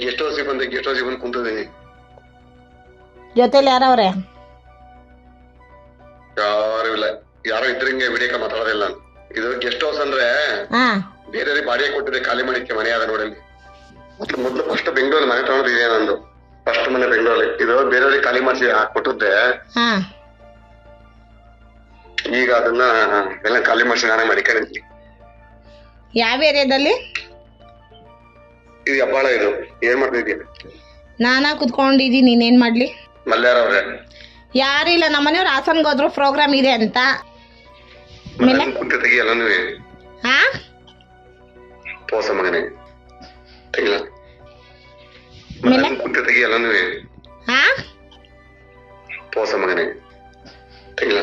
Guest house ಬಂದೆ guest house ಬಂದು ಕುಂತಿದ್ದೀನಿ ಜೊತೆಲಿ ಯಾರವ್ರೆ? ಯಾರು ಇಲ್ಲ. ಯಾರೋ ಇದ್ರಂಗೆ ವಿಡಿಯೋಕ ಮಾತಾಡೋದಿಲ್ಲ ನಾನು. ಇದು ಗೆಸ್ಟ್ ಹೌಸ್ ಅಂದ್ರೆ ಹಾ. ಬೇರೆಯವ್ರಿಗೆ ಬಾಡಿಗೆ ಕೊಟ್ಟಿದ್ದೆ ಖಾಲಿ ಮಾಡಿಕ್ಕೆ ಮನೆ ಅದ ನೋಡಿ ಮೊದ್ಲು ಮೊದ್ಲು ಫಸ್ಟ್ ಬೆಂಗಳೂರಲ್ಲಿ ಮನೆ ತಗೊಂಡಿದ್ದೆ ನಂದು. ಫಸ್ಟ್ ಮನೆ ಬೆಂಗಳೂರಲ್ಲಿ. ಇದು ಬೇರೆಯವ್ರಿಗೆ ಖಾಲಿ ಮಾಡಿಸಿ ಕೊಟ್ಟಿದ್ದೆ. ಹಾ. ಈಗ ಅದನ್ನ ಎಲ್ಲ ಖಾಲಿ ಮಾಡಿಸಿ ನಾನೇ ಮಾಡಿಕೊಂಡಿದ್ದೀನಿ ಯಾವ ಏರಿಯಾದಲ್ಲಿ ಇದು ಹೆಬ್ಬಾಳ ಇದು. ಏನ್ ಮಾಡ್ತಿದ್ದೀನಿ ನಾನಾ ಕುತ್ಕೊಂಡಿದ್ದೀನಿ ನೀನೇನ್ ಮಾಡ್ಲಿ? ಮಲ್ಯಾರ ಅವ್ರೆ. ಯಾರಿಲ್ಲ ನಮ್ಮನೆಯವ್ರು ಹಾಸನ್ ಹೋದ್ರು ಪ್ರೋಗ್ರಾಮ್ ಇದೆ ಅಂತ. ಆಮೇಲೆ? ಕುಂತ ಹಾ ಪೋಸ ಮಗನೇ. ತೆಗಿಲ್ಲ ಆಮೇಲೆ? ಕುಂತ ತೆಗಿ ಎಲ್ಲನೂ ಹಾ ಪೋಸ ಮಗನೇ. ತೆಗಿಲ್ಲ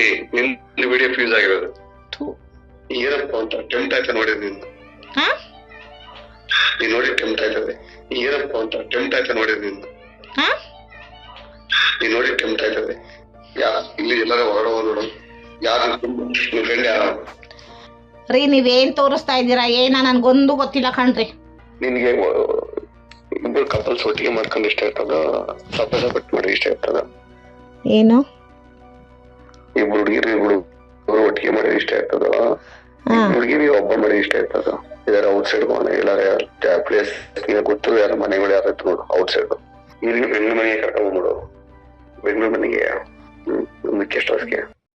ಏ ನಿನ್ ವಿಡಿಯೋ ಫ್ಯೂಸ್ ಆಗಿರೋದು. ಥು. ಏನಪ್ಪ ಅಂತ ಟೆಂಟ್ ಆಯ್ತಾ ನೋಡಿದ್ ನಿಂದು? ಹಾ ನೀನ್ ನೋಡಿ ಟೆಂಪ್ಟ್ ಆಯ್ತದೆ. ಏನಪ್ಪ ಅಂತ ಟೆಂಪ್ಟ್ ಆಯ್ತಾ ನೋಡಿ ನಿನ್ನ ಹಾ? ನೀನ್ ನೋಡಿ ಟೆಂಪ್ಟ್ ಆಯ್ತದೆ. ಯಾ ಇಲ್ಲಿ ಎಲ್ಲರೂ ಹೊರಡುವ ನೋಡು. ಯಾರು ನಿನ್ ಫ್ರೆಂಡ್ ಯಾರು? ರೀ ನೀವೇನ್ ತೋರಿಸ್ತಾ ಇದ್ದೀರಾ? ಏನ? ನನ್ಗೊಂದು ಗೊತ್ತಿಲ್ಲ ಕಣ್ರಿ. ನಿನ್ಗೆ ಇಬ್ಬರು ಕಪಲ್ಸ್ ಒಟ್ಟಿಗೆ ಮಾಡ್ಕೊಂಡು ಇಷ್ಟ ಇರ್ತದ? ಸಪರೇಟ್ ಬಿಟ್ಟು ಮಾಡಿ ಇಷ್ಟ ಇರ್ತದ? ಏನು? ಇಬ್ರು ಹುಡುಗಿರು ಇಬ್ರು ಇಬ್ರು ಒಟ್ಟಿಗೆ ಮಾಡಿ ಇಷ್ಟ ಇರ್ತದ? ಹಾ. ಹುಡುಗಿರಿ ಒಬ್ಬ ಮನೆ ಇಷ್ಟ ಇರ್ತದ. ಇದಾರ ಔಟ್ ಸೈಡ್ ಮನೆ ಎಲ್ಲಾರ ಪ್ಲೇಸ್ ಈಗ ಗೊತ್ತು ಯಾರ ಮನೆಗಳು ಯಾರ ನೋಡು ಔಟ್ ಸೈಡ್ ಇಲ್ಲಿ ಬೆಂಗಳೂರು ಮನೆಗೆ ಕರ್ಕೊಂಡ್ಬಿಡು ಬೆಂಗಳೂರು ಮನೆಗೆ. ಹ್ಮ್ ಎಷ್ಟು ವರ್ಷಕ್ಕೆ